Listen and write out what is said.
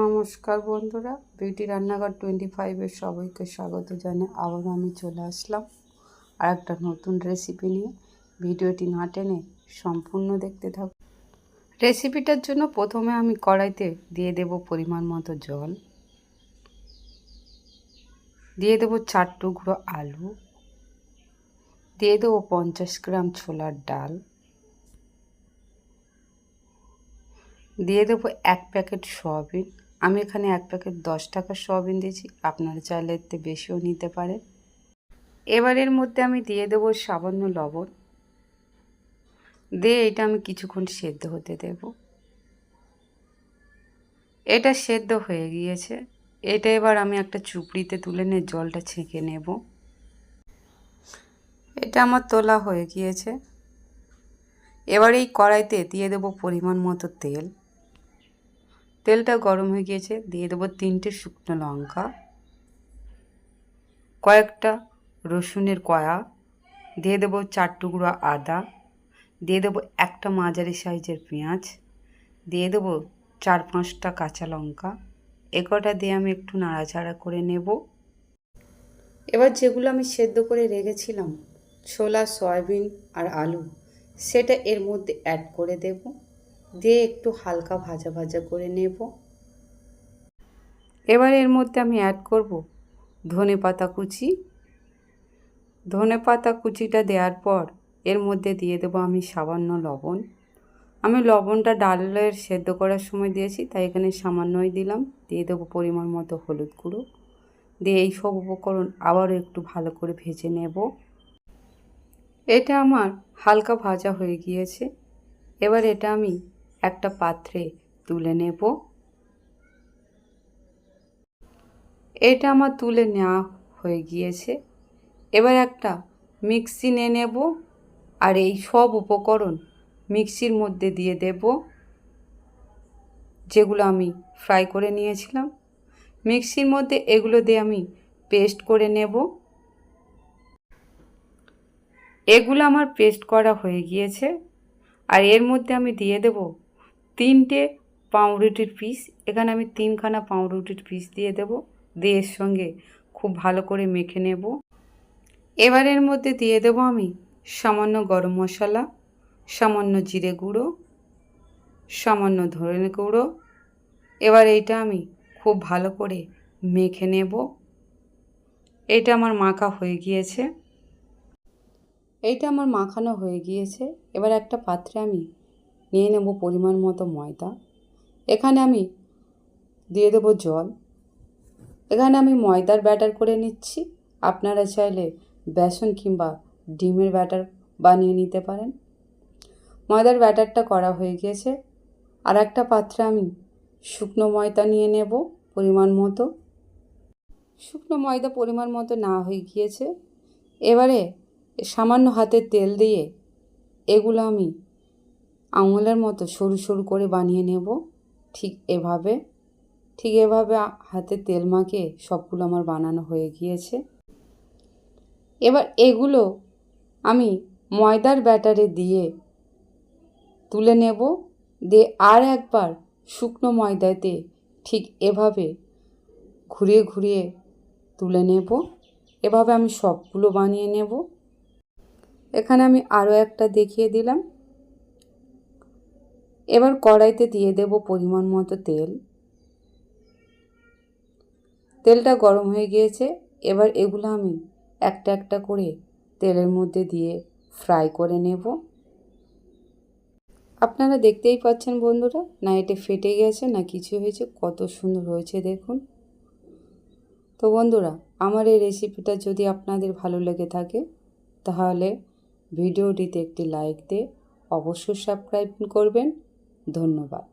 নমস্কার বন্ধুরা, বিউটি রান্নাঘর টোয়েন্টি ফাইভের সবাইকে স্বাগত জানাই আবার আমি চলে আসলাম আর একটা নতুন রেসিপি নিয়ে। ভিডিওটি না টেনে সম্পূর্ণ দেখতে থাক রেসিপিটার জন্য প্রথমে আমি কড়াইতে দিয়ে দেব পরিমাণ মতো জল। দিয়ে দেবো চার টুকরো আলু। দিয়ে দেবো পঞ্চাশ গ্রাম ছোলার ডাল। দিয়ে দেবো এক প্যাকেট সয়াবিন। আমি এখানে এক প্যাকেট দশ টাকার সোয়াবিন দিয়েছি। আপনারা চাইলে এতে বেশিও নিতে পারেন। এবার এর মধ্যে আমি দিয়ে দেবো সামান্য লবণ। দিয়ে এটা আমি কিছুক্ষণ সেদ্ধ হতে দেব। এটা সেদ্ধ হয়ে গিয়েছে। এটা এবার আমি একটা চুপড়িতে তুলে নিয়ে জলটা ছেঁকে নেব। এটা আমার তোলা হয়ে গিয়েছে। এবার এই কড়াইতে দিয়ে দেবো পরিমাণ মতো তেল। তেলটা গরম হয়ে গিয়েছে, দিয়ে দেবো তিনটে শুকনো লঙ্কা, কয়েকটা রসুনের কয়া, দিয়ে দেবো চার টুকরো আদা, দিয়ে দেবো একটা মাঝারি সাইজের পেঁয়াজ, দিয়ে দেবো চার পাঁচটা কাঁচা লঙ্কা একটা দিয়ে আমি একটু নাড়াচাড়া করে নেব। এবার যেগুলো আমি সেদ্ধ করে রেখেছিলাম, ছোলা, সয়াবিন আর আলু, সেটা এর মধ্যে অ্যাড করে দেব। দিয়ে একটু হালকা ভাজা ভাজা করে নেব। এবার এর মধ্যে আমি অ্যাড করব ধনে পাতা কুচি। ধনে পাতা কুচিটা দেওয়ার পর এর মধ্যে দিয়ে দেবো আমি সামান্য লবণ। আমি লবণটা ডালের সেদ্ধ করার সময় দিয়েছি, তাই এখানে সামান্যই দিলাম। দিয়ে দেবো পরিমাণ মতো হলুদ গুঁড়ো। দিয়ে এই সব উপকরণ আবারও একটু ভালো করে ভেজে নেব। এটা আমার হালকা ভাজা হয়ে গিয়েছে। এবার এটা আমি একটা পাত্রে তুলে নেব। এটা আমার তুলে নেওয়া হয়ে গিয়েছে। এবার একটা মিক্সি নিয়ে নেব আর এই সব উপকরণ মিক্সির মধ্যে দিয়ে দেব, যেগুলো আমি ফ্রাই করে নিয়েছিলাম। মিক্সির মধ্যে এগুলো দিয়ে আমি পেস্ট করে নেব। এগুলো আমার পেস্ট করা হয়ে গিয়েছে আর এর মধ্যে আমি দিয়ে দেব তিনটে পাউরুটির পিস এখানে আমি তিনখানা পাউরুটির পিস দিয়ে দেব। দিয়ে সঙ্গে খুব ভালো করে মেখে নেব। এবার এর মধ্যে দিয়ে দেব আমি সামান্য গরম মশলা, সামান্য জিরে গুঁড়ো, সামান্য ধনে গুঁড়ো। এবার এইটা আমি খুব ভালো করে মেখে নেব। এটা আমার মাখা হয়ে গিয়েছে। এইটা আমার মাখানো হয়ে গিয়েছে। এবার একটা পাত্রে আমি নিয়ে নেব পরিমাণ মতো ময়দা। এখানে আমি দিয়ে দেবো জল। এখানে আমি ময়দার ব্যাটার করে নিচ্ছি। আপনারা চাইলে বেসন কিংবা ডিমের ব্যাটার বানিয়ে নিতে পারেন। ময়দার ব্যাটারটা করা হয়ে গিয়েছে আর একটা পাত্রে আমি শুকনো ময়দা নিয়ে নেব পরিমাণ মতো। শুকনো ময়দা পরিমাণ মতো না হয়ে গিয়েছে। এবারে সামান্য হাতে তেল দিয়ে এগুলো আমি আঙুলের মতো সরু সরু করে বানিয়ে নেব। ঠিক এভাবে ঠিক এভাবে হাতে তেল মাখিয়ে সবগুলো আমার বানানো হয়ে গিয়েছে। এবার এগুলো আমি ময়দার ব্যাটারে দিয়ে তুলে নেব। দিয়ে আর একবার শুকনো ময়দাতে ঠিক এভাবে ঘুরিয়ে ঘুরিয়ে তুলে নেব। এভাবে আমি সবগুলো বানিয়ে নেব। এখানে আমি আরও একটা দেখিয়ে দিলাম। এবার কড়াইতে দিয়ে দেব পরিমাণ মতো তেল। তেলটা গরম হয়ে গিয়েছে, এবার এগুলো আমি একটা একটা করে তেলের মধ্যে দিয়ে ফ্রাই করে নেব। আপনারা দেখতেই পাচ্ছেন বন্ধুরা, না এটা ফেটে গেছে, না কিছু হয়েছে, কত সুন্দর হয়েছে দেখুন। তো বন্ধুরা, আমার এই রেসিপিটা যদি আপনাদের ভালো লেগে থাকে, তাহলে ভিডিওটিতে একটি লাইক দিয়ে অবশ্যই সাবস্ক্রাইব করবেন। ধন্যবাদ।